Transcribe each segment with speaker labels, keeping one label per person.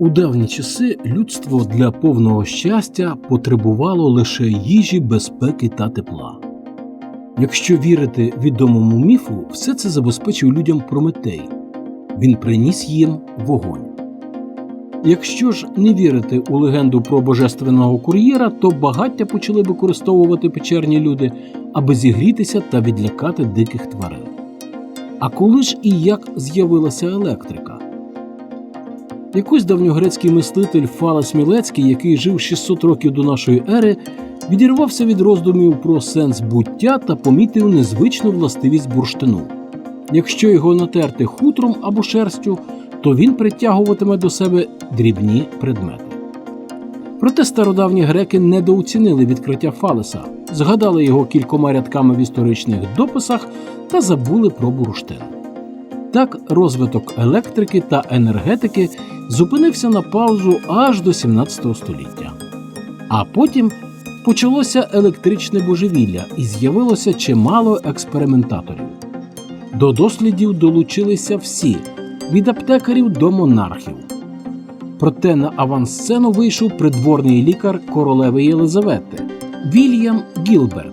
Speaker 1: У давні часи людство для повного щастя потребувало лише їжі, безпеки та тепла. Якщо вірити відомому міфу, все це забезпечив людям Прометей. Він приніс їм вогонь. Якщо ж не вірити у легенду про божественного кур'єра, то багаття почали використовувати печерні люди, аби зігрітися та відлякати диких тварин. А коли ж і як з'явилася електрика? Якось давньогрецький мислитель Фалес Мілецький, який жив 600 років до нашої ери, відірвався від роздумів про сенс буття та помітив незвичну властивість бурштину. Якщо його натерти хутром або шерстю, то він притягуватиме до себе дрібні предмети. Проте стародавні греки недооцінили відкриття Фалеса, згадали його кількома рядками в історичних дописах та забули про бурштин. Так, розвиток електрики та енергетики зупинився на паузу аж до 17 століття. А потім почалося електричне божевілля і з'явилося чимало експериментаторів. До дослідів долучилися всі від аптекарів до монархів. Проте на авансцену вийшов придворний лікар королеви Єлизавети Вільям Гілберт.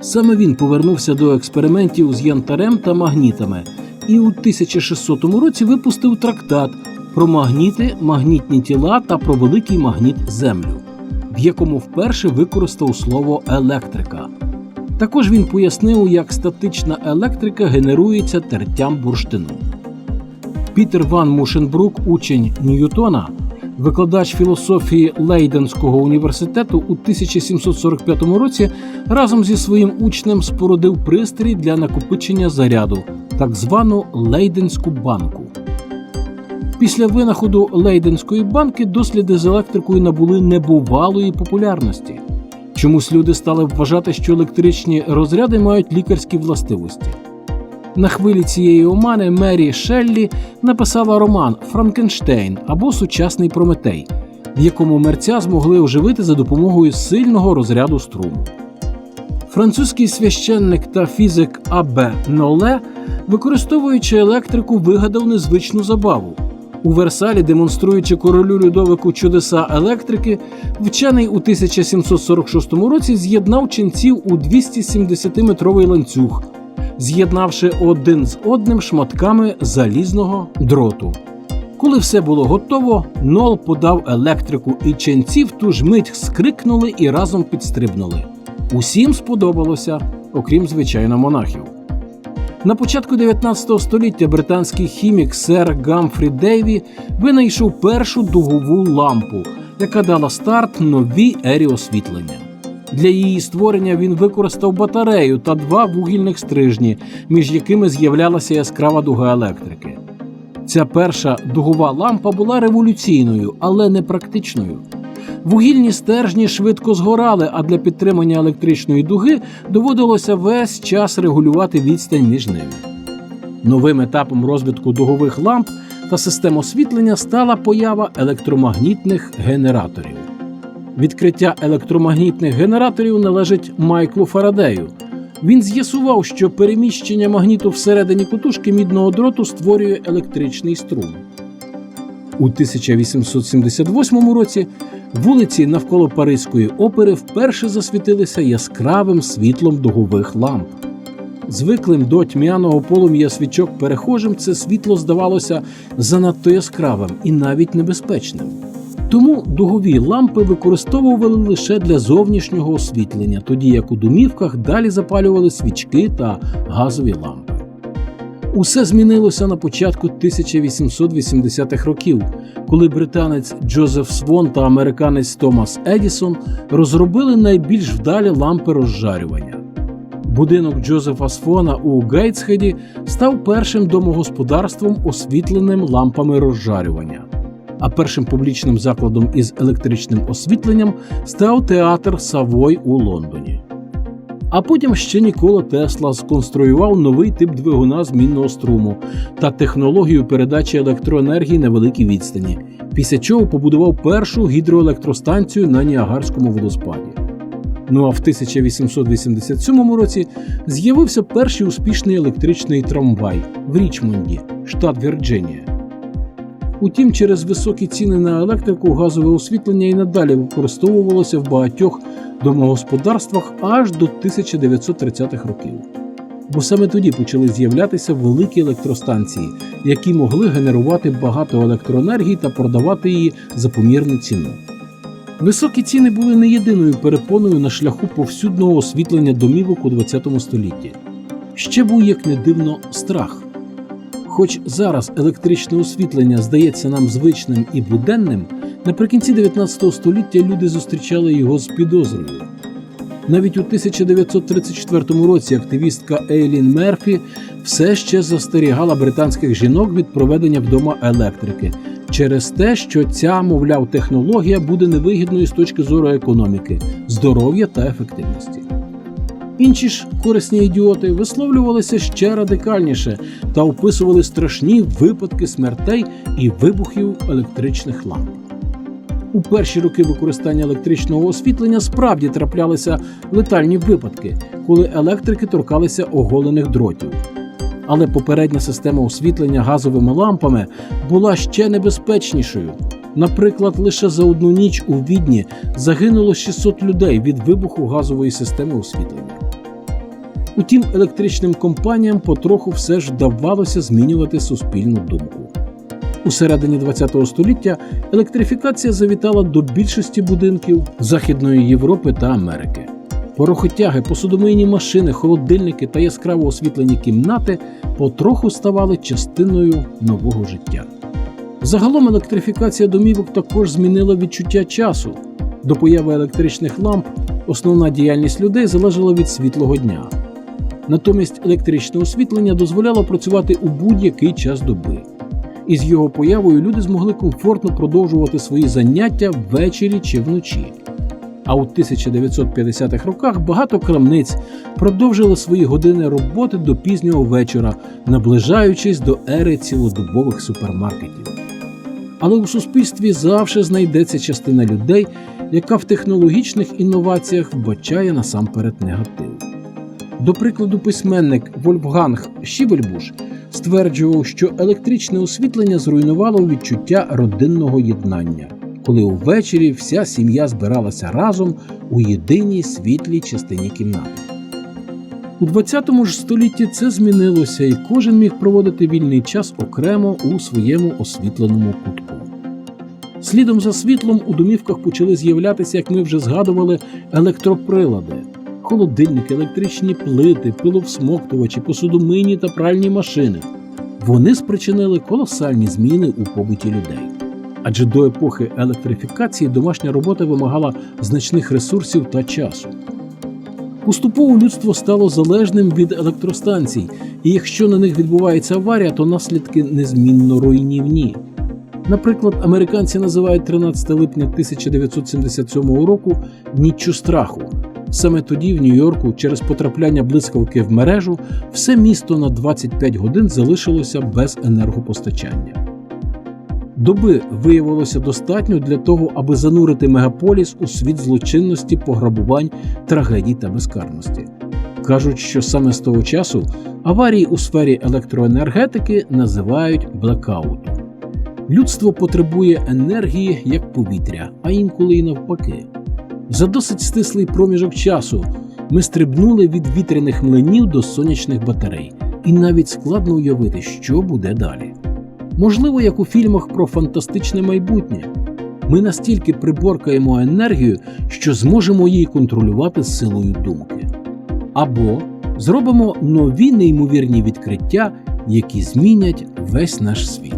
Speaker 1: Саме він повернувся до експериментів з янтарем та магнітами і у 1600 році випустив трактат про магніти, магнітні тіла та про великий магніт Землю, в якому вперше використав слово електрика. Також він пояснив, як статична електрика генерується тертям бурштину. Пітер Ван Мушенбрук, учень Ньютона, викладач філософії Лейденського університету у 1745 році разом зі своїм учнем спорудив пристрій для накопичення заряду, так звану Лейденську банку. Після винаходу Лейденської банки досліди з електрикою набули небувалої популярності. Чомусь люди стали вважати, що електричні розряди мають лікарські властивості. На хвилі цієї омани Мері Шеллі написала роман Франкенштейн або Сучасний Прометей, в якому мерця змогли оживити за допомогою сильного розряду струму. Французький священник та фізик А.Б. Ноле, використовуючи електрику, вигадав незвичну забаву. У Версалі, демонструючи королю Людовику чудеса електрики, вчений у 1746 році з'єднав ченців у 270-метровий ланцюг, з'єднавши один з одним шматками залізного дроту. Коли все було готово, Нол подав електрику, і ченці в ту ж мить скрикнули і разом підстрибнули. Усім сподобалося, окрім звичайно монахів. На початку 19 століття британський хімік сер Гамфрі Дейві винайшов першу дугову лампу, яка дала старт новій ері освітлення. Для її створення він використав батарею та два вугільних стрижні, між якими з'являлася яскрава дуга електрики. Ця перша дугова лампа була революційною, але не практичною. Вугільні стержні швидко згорали, а для підтримання електричної дуги доводилося весь час регулювати відстань між ними. Новим етапом розвитку дугових ламп та систем освітлення стала поява електромагнітних генераторів. Відкриття електромагнітних генераторів належить Майклу Фарадею. Він з'ясував, що переміщення магніту всередині котушки мідного дроту створює електричний струм. У 1878 році вулиці навколо Паризької опери вперше засвітилися яскравим світлом дугових ламп. Звиклим до тьмяного полум'я свічок перехожим це світло здавалося занадто яскравим і навіть небезпечним. Тому дугові лампи використовували лише для зовнішнього освітлення, тоді як у домівках далі запалювали свічки та газові лампи. Усе змінилося на початку 1880-х років, коли британець Джозеф Свон та американець Томас Едісон розробили найбільш вдалі лампи розжарювання. Будинок Джозефа Сфона у Гейтсхеді став першим домогосподарством, освітленим лампами розжарювання. А першим публічним закладом із електричним освітленням став театр Савой у Лондоні. А потім ще Нікола Тесла сконструював новий тип двигуна змінного струму та технологію передачі електроенергії на великій відстані, після чого побудував першу гідроелектростанцію на Ніагарському водоспаді. Ну а в 1887 році з'явився перший успішний електричний трамвай в Річмонді, штат Вірджинія. Утім, через високі ціни на електрику газове освітлення і надалі використовувалося в багатьох домогосподарствах аж до 1930-х років. Бо саме тоді почали з'являтися великі електростанції, які могли генерувати багато електроенергії та продавати її за помірну ціну. Високі ціни були не єдиною перепоною на шляху повсюдного освітлення домівок у ХХ столітті. Ще був, як не дивно, страх. Хоч зараз електричне освітлення здається нам звичним і буденним, наприкінці 19 століття люди зустрічали його з підозрою. Навіть у 1934 році активістка Ейлін Мерфі все ще застерігала британських жінок від проведення вдома електрики через те, що ця, мовляв, технологія буде невигідною з точки зору економіки, здоров'я та ефективності. Інші ж корисні ідіоти висловлювалися ще радикальніше та описували страшні випадки смертей і вибухів електричних ламп. У перші роки використання електричного освітлення справді траплялися летальні випадки, коли електрики торкалися оголених дротів. Але попередня система освітлення газовими лампами була ще небезпечнішою. Наприклад, лише за одну ніч у відні загинуло 600 людей від вибуху газової системи освітлення. Утім, електричним компаніям потроху все ж вдавалося змінювати суспільну думку. У середині ХХ століття електрифікація завітала до більшості будинків Західної Європи та Америки. Порохотяги, посудомийні машини, холодильники та яскраво освітлені кімнати потроху ставали частиною нового життя. Загалом електрифікація домівок також змінила відчуття часу. До появи електричних ламп основна діяльність людей залежала від світлого дня. Натомість електричне освітлення дозволяло працювати у будь-який час доби. І з його появою люди змогли комфортно продовжувати свої заняття ввечері чи вночі. А у 1950-х роках багато крамниць продовжили свої години роботи до пізнього вечора, наближаючись до ери цілодобових супермаркетів. Але у суспільстві завжди знайдеться частина людей, яка в технологічних інноваціях вбачає насамперед негатив. До прикладу, письменник Вольфганг Шівельбуш стверджував, що електричне освітлення зруйнувало відчуття родинного єднання, коли увечері вся сім'я збиралася разом у єдиній світлій частині кімнати. У 20 ж столітті це змінилося, і кожен міг проводити вільний час окремо у своєму освітленому кутку. Слідом за світлом у домівках почали з'являтися, як ми вже згадували, електроприлади, холодильники, електричні плити, пиловсмоктувачі, посудомийні та пральні машини. Вони спричинили колосальні зміни у побуті людей. Адже до епохи електрифікації домашня робота вимагала значних ресурсів та часу. Поступово людство стало залежним від електростанцій, і якщо на них відбувається аварія, то наслідки незмінно руйнівні. Наприклад, американці називають 13 липня 1977 року ніччю страху. Саме тоді в Нью-Йорку через потрапляння блискавки в мережу все місто на 25 годин залишилося без енергопостачання. Доби виявилося достатньо для того, аби занурити мегаполіс у світ злочинності, пограбувань, трагедій та безкарності. Кажуть, що саме з того часу аварії у сфері електроенергетики називають блекаутом. Людство потребує енергії як повітря, а інколи й навпаки. За досить стислий проміжок часу ми стрибнули від вітряних млинів до сонячних батарей, і навіть складно уявити, що буде далі. Можливо, як у фільмах про фантастичне майбутнє. Ми настільки приборкаємо енергію, що зможемо її контролювати силою думки. Або зробимо нові неймовірні відкриття, які змінять весь наш світ.